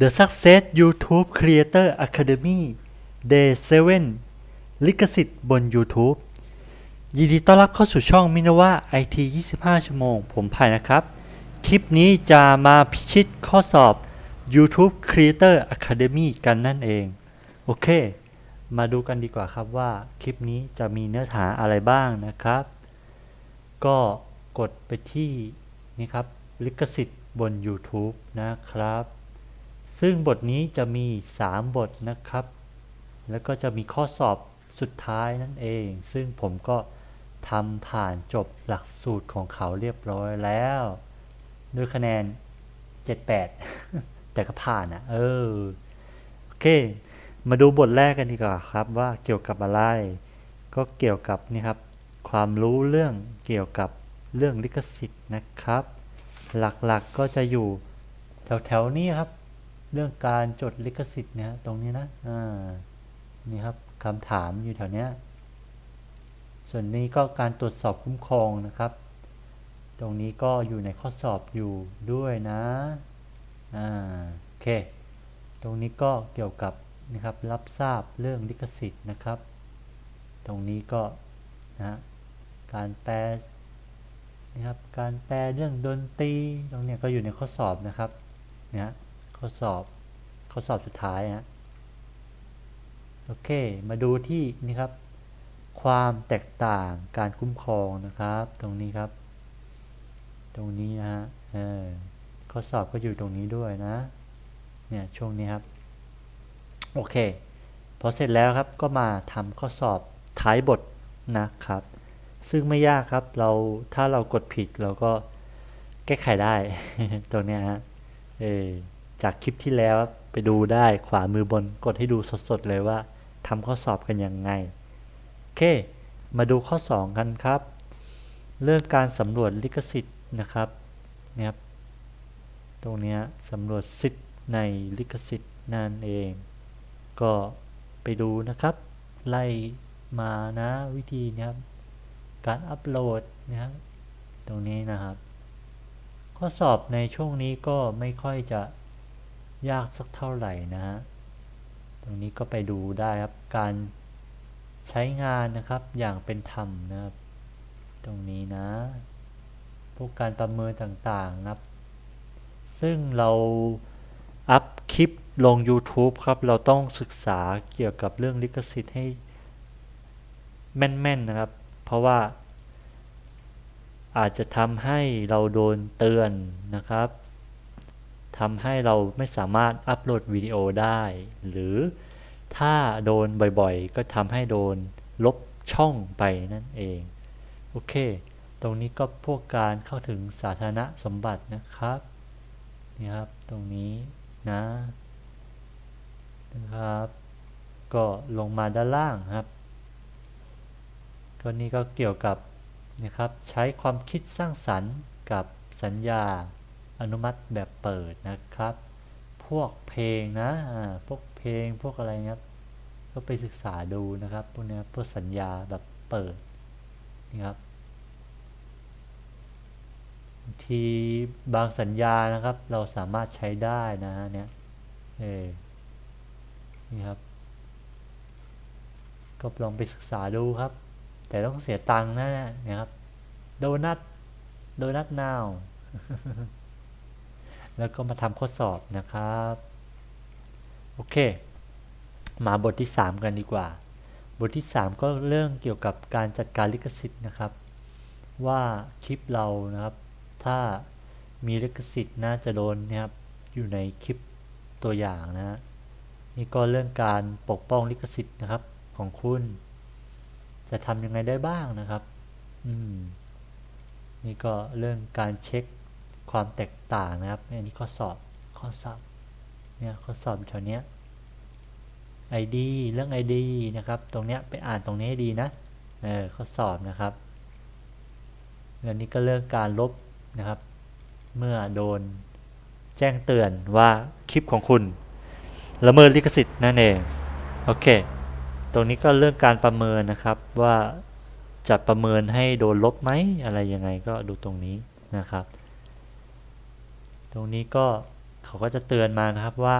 The Success YouTube Creator Academy Day 7 ลิขสิทธิ์บน YouTube ยินดีต้อนรับเข้าสู่ช่องมินว่า IT 25 ชั่วโมง ผมไผ่นะครับ คลิปนี้จะมาพิชิตข้อสอบ YouTube Creator Academy กันนั่นเอง โอเค มาดูกันดีกว่าครับว่าคลิปนี้จะมีเนื้อหาอะไรบ้างนะครับ ก็กดไปที่นี่ครับ ลิขสิทธิ์บน YouTube นะครับ ซึ่งบทนี้จะมี 3 บทนะครับ แล้วก็จะมีข้อสอบสุดท้ายนั่นเอง ซึ่งผมก็ทำผ่านจบหลักสูตรของเขาเรียบร้อยแล้ว ด้วยคะแนน 78 แต่ก็ผ่านอะเออ โอเค มาดูบทแรกกันดีกว่าครับว่าเกี่ยวกับอะไร ก็เกี่ยวกับนี่ครับ ความรู้เรื่องเกี่ยวกับเรื่องลิขสิทธิ์นะครับ หลักๆก็จะอยู่แถวๆนี้ครับ เรื่องการจดลิขสิทธิ์เนะฮะตรงนี้นะอ่านี่ครับคำถามอยู่แถวเนี้ยส่วนนี้ก็การตรวจสอบคุ้มครองนะครับ ตรงนี้ก็อยู่ในข้อสอบอยู่ด้วยนะอ่าโอเค ตรงนี้ก็เกี่ยวกับนะครับรับทราบเรื่องลิขสิทธิ์นะครับ ตรงนี้ก็นะการแปลนะครับการแปลเรื่องดนตรีตรงนี้ก็อยู่ในข้อสอบนะครับนะ ข้อสอบข้อสอบสุดท้ายนะโอเค มาดูที่นี่ครับ ความแตกต่างการคุ้มครองนะครับ ตรงนี้ครับ ตรงนี้นะฮะเออข้อสอบก็อยู่ตรงนี้ด้วยนะ เนี่ยช่วงนี้ครับ โอเค พอเสร็จแล้วครับก็มาทำข้อสอบท้ายบทนะครับ ซึ่งไม่ยากครับ เราถ้าเรากดผิดเราก็แก้ไขได้ ตรงนี้ฮะ เออ จากคลิปที่แล้วไปดูได้ขวามือบนกดให้ดูสดๆเลยว่าทำข้อสอบกันยังไง โอเค มาดูข้อ 2 กันครับ เรื่องการสำรวจลิขสิทธิ์นะครับนี่ยครับ ตรงนี้สำรวจสิทธิ์ในลิขสิทธิ์นั่นเอง ก็ไปดูนะครับ ไล่มานะวิธีนะครับ การอัปโหลดนะครับตรงนี้นะครับ ข้อสอบในช่วงนี้ก็ไม่ค่อยจะ ยากสักเท่าไหร่นะฮะตรงนี้ก็ไปดูได้ครับ การใช้งานนะครับอย่างเป็นธรรมนะครับ ตรงนี้นะ พวกการประเมินต่างๆนะครับ ซึ่งเราอัพคลิปลง YouTube ครับ เราต้องศึกษาเกี่ยวกับเรื่องลิขสิทธิ์ให้แม่นๆนะครับ เพราะว่าอาจจะทำให้เราโดนเตือนนะครับ ทำให้เราไม่สามารถอัปโหลดวิดีโอได้ หรือถ้าโดนบ่อยๆ ก็ทำให้โดนลบช่องไปนั่นเอง โอเค ตรงนี้ก็พวกการเข้าถึงสาธารณสมบัตินะครับ นี่ครับ ตรงนี้นะนะครับ ก็ลงมาด้านล่างครับก็นี่ก็เกี่ยวกับนะครับใช้ความคิดสร้างสรรค์กับสัญญา อนุมัติแบบเปิดนะครับ พวกเพลงนะพวกเพลงพวกอะไรนะครับก็ไปศึกษาดูนะครับพวกนี้พวกสัญญาแบบเปิดนี่ครับบางทีบางสัญญานะครับ เราสามารถใช้ได้นะฮะเนี่ยเออนี่ครับ ก็ลองไปศึกษาดูครับ แต่ต้องเสียตังค์นะเนี่ยครับ โดนัท โดนัทนาว แล้วก็มาทำข้อสอบนะครับ โอเค มาบทที่ 3 กันดีกว่า บทที่ 3 ก็เรื่องเกี่ยวกับการจัดการลิขสิทธิ์นะครับ ว่าคลิปเรานะครับ ถ้ามีลิขสิทธิ์น่าจะโดนนะครับอยู่ในคลิปตัวอย่างนะฮะนี่ก็เรื่องการปกป้องลิขสิทธิ์นะครับของคุณ จะทำยังไงได้บ้างนะครับ อืม นี่ก็เรื่องการเช็ค ความแตกต่างนะครับ อันนี้ข้อสอบ ข้อสอบ เนี่ยข้อสอบแถวเนี้ย ID เรื่อง ID นะครับ ตรงเนี้ยไปอ่านตรงนี้ให้ดีนะ เออข้อสอบนะครับ อันนี้ก็เรื่องการลบนะครับ เมื่อโดนแจ้งเตือนว่าคลิปของคุณละเมิดลิขสิทธิ์นั่นเอง โอเค ตรงนี้ก็เรื่องการประเมินนะครับว่าจะประเมินให้โดนลบไหมอะไรยังไงก็ดูตรงนี้นะครับ ตรงนี้ก็เขาก็จะเตือนมานะครับว่า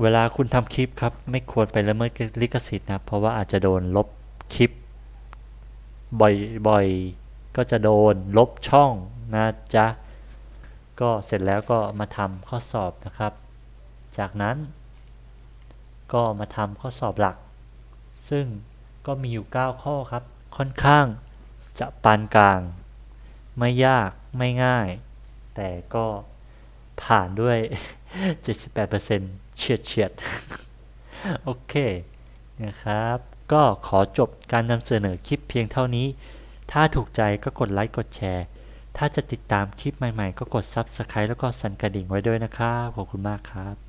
เวลาคุณทำคลิปครับ ไม่ควรไปละเมิดลิขสิทธิ์นะเพราะว่าอาจจะโดนลบคลิป บ่อยๆ ก็จะโดนลบช่องนะจ๊ะ ก็เสร็จแล้วก็มาทำข้อสอบนะครับ จากนั้น ก็มาทำข้อสอบหลัก ซึ่งก็มีอยู่ 9 ข้อครับ ค่อนข้างจะปานกลาง ไม่ยากไม่ง่าย แต่ก็ผ่านด้วย 78%เฉียดเฉียดๆโอเคนะครับ ก็ขอจบการนำเสนอคลิปเพียงเท่านี้ ถ้าถูกใจก็กดไลค์กดแชร์ ถ้าจะติดตามคลิปใหม่ๆ ก็กด Subscribe แล้วก็สั่นกระดิ่งไว้ด้วยนะครับ ขอบคุณมากครับ